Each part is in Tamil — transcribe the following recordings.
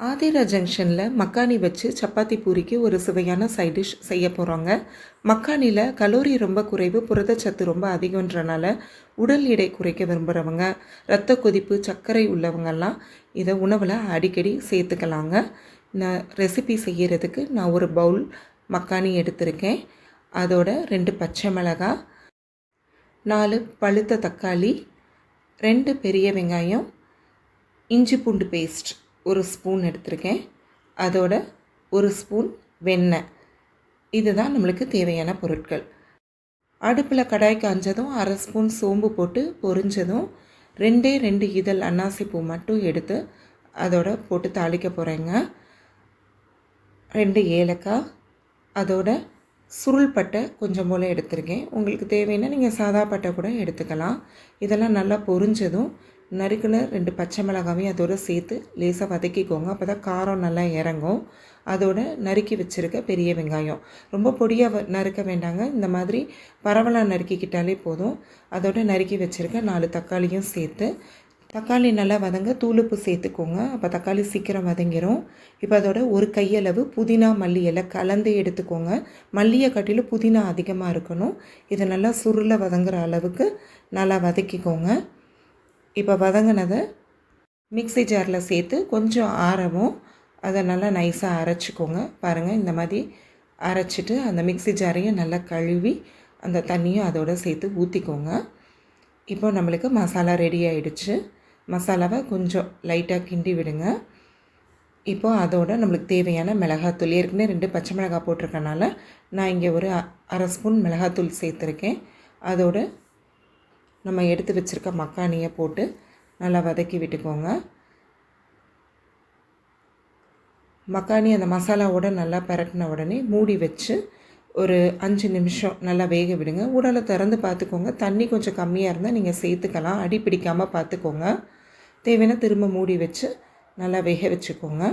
ஆதிரா ஜங்ஷனில் மக்கானி வச்சு சப்பாத்தி பூரிக்கு ஒரு சுவையான சைட் டிஷ் செய்ய போகிறோங்க மக்கானியில் கலோரி ரொம்ப குறைவு புரதச்சத்து ரொம்ப அதிகன்றனால உடல் எடை குறைக்க விரும்புகிறவங்க இரத்த கொதிப்பு சர்க்கரை உள்ளவங்கெல்லாம் இதை உணவில் அடிக்கடி சேர்த்துக்கலாங்க. நான் ரெசிபி செய்கிறதுக்கு நான் ஒரு பவுல் மக்கானி எடுத்திருக்கேன். அதோட ரெண்டு பச்சை மிளகாய் நாலு பழுத்த தக்காளி ரெண்டு பெரிய வெங்காயம் இஞ்சி பூண்டு பேஸ்ட் ஒரு ஸ்பூன் எடுத்திருக்கேன். அதோட ஒரு ஸ்பூன் வெண்ணெய். இதுதான் நம்மளுக்கு தேவையான பொருட்கள். அடுப்பில் கடாய் காஞ்சதும் அரை ஸ்பூன் சோம்பு போட்டு பொரிஞ்சதும் ரெண்டே ரெண்டு இதழ் அன்னாசி பூ மட்டும் எடுத்து அதோட போட்டு தாளிக்க போகிறேங்க ரெண்டு ஏலக்காய் அதோட சுருள் பட்டை கொஞ்சம் போல் எடுத்திருக்கேன். உங்களுக்கு தேவைன்னா நீங்கள் சாதா பட்டை கூட எடுத்துக்கலாம். இதெல்லாம் நல்லா பொரிஞ்சதும் நறுக்கில் ரெண்டு பச்சை மிளகாவையும் அதோடு சேர்த்து லேசாக வதக்கிக்கோங்க. அப்போ தான் காரம் நல்லா இறங்கும். அதோட நறுக்கி வச்சுருக்க பெரிய வெங்காயம். ரொம்ப பொடியாக நறுக்க வேண்டாங்க. இந்த மாதிரி பரவலாக நறுக்கிக்கிட்டாலே போதும். அதோட நறுக்கி வச்சுருக்க நாலு தக்காளியும் சேர்த்து தக்காளி நல்லா வதங்க தூளுப்பு சேர்த்துக்கோங்க. அப்போ தக்காளி சீக்கிரம் வதங்கிடும் இப்போ அதோட ஒரு கையளவு புதினா மல்லி இலை கலந்து எடுத்துக்கோங்க. மல்லியை கட்டிலும் புதினா அதிகமாக இருக்கணும். இதை நல்லா சுருளை வதங்குற அளவுக்கு நல்லா வதக்கிக்கோங்க. இப்போ வதங்கினதை மிக்ஸி ஜாரில் சேர்த்து கொஞ்சம் ஆறவும் அதை நல்லா நைஸாக அரைச்சிக்கோங்க. பாருங்கள் இந்த மாதிரி அரைச்சிட்டு அந்த மிக்ஸி ஜாரையும் நல்லா கழுவி அந்த தண்ணியும் அதோடு சேர்த்து ஊற்றிக்கோங்க இப்போ நம்மளுக்கு மசாலா ரெடி ஆகிடுச்சு மசாலாவை கொஞ்சம் லைட்டாக கிண்டி விடுங்க. இப்போ அதோட நம்மளுக்கு தேவையான மிளகாத்தூள் ஏற்கனவே ரெண்டு பச்சை மிளகாய் போட்டிருக்கனால நான் இங்கே ஒரு அரை ஸ்பூன் மிளகாத்தூள் சேர்த்துருக்கேன். அதோட நம்ம எடுத்து வச்சுருக்க மக்கானியை போட்டு நல்லா வதக்கி விட்டுக்கோங்க. மக்கானி அந்த மசாலாவோட நல்லா பரட்டின உடனே மூடி வச்சு ஒரு அஞ்சு நிமிஷம் நல்லா வேக விடுங்க. உடலை திறந்து பார்த்துக்கோங்க. தண்ணி கொஞ்சம் கம்மியாக இருந்தால் நீங்கள் சேர்த்துக்கலாம். அடி பிடிக்காமல் பார்த்துக்கோங்க. தேவையான திரும்ப மூடி வச்சு நல்லா வேக வச்சுக்கோங்க.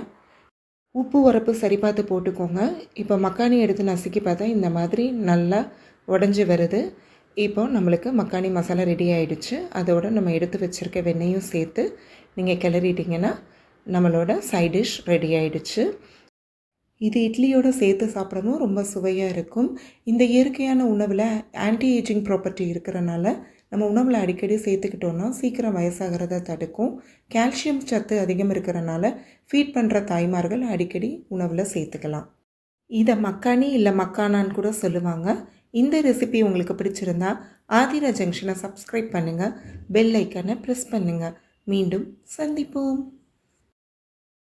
உப்பு உரப்பு சரி பார்த்து போட்டுக்கோங்க. இப்போ மக்கானி எடுத்து நசுக்கி பார்த்தா இந்த மாதிரி நல்லா உடஞ்சி வருது. இப்போ நம்மளுக்கு மக்கானி மசாலா ரெடி ஆகிடுச்சு அதோடு நம்ம எடுத்து வச்சுருக்க வெண்ணையும் சேர்த்து நீங்கள் கிளறிட்டிங்கன்னா நம்மளோட சைட் டிஷ் ரெடி ஆகிடுச்சு இது இட்லியோடு சேர்த்து சாப்பிடவும் ரொம்ப சுவையாக இருக்கும். இந்த இயற்கையான உணவில் ஆன்டி ஏஜிங் ப்ராப்பர்ட்டி இருக்கிறனால நம்ம உணவில் அடிக்கடி சேர்த்துக்கிட்டோன்னா சீக்கிரம் வயசாகிறத தடுக்கும். கால்சியம் சத்து அதிகம் இருக்கிறனால ஃபீட் பண்ணுற தாய்மார்கள் அடிக்கடி உணவில் சேர்த்துக்கலாம். இதை மக்கானி இல்லை மக்கானான்னு கூட சொல்லுவாங்க. இந்த ரெசிபி உங்களுக்கு பிடிச்சிருந்தா ஆதிரா ஜங்ஷனை சப்ஸ்கிரைப் பண்ணுங்கள் பெல் ஐக்கனை ப்ரெஸ் பண்ணுங்கள் மீண்டும் சந்திப்போம்.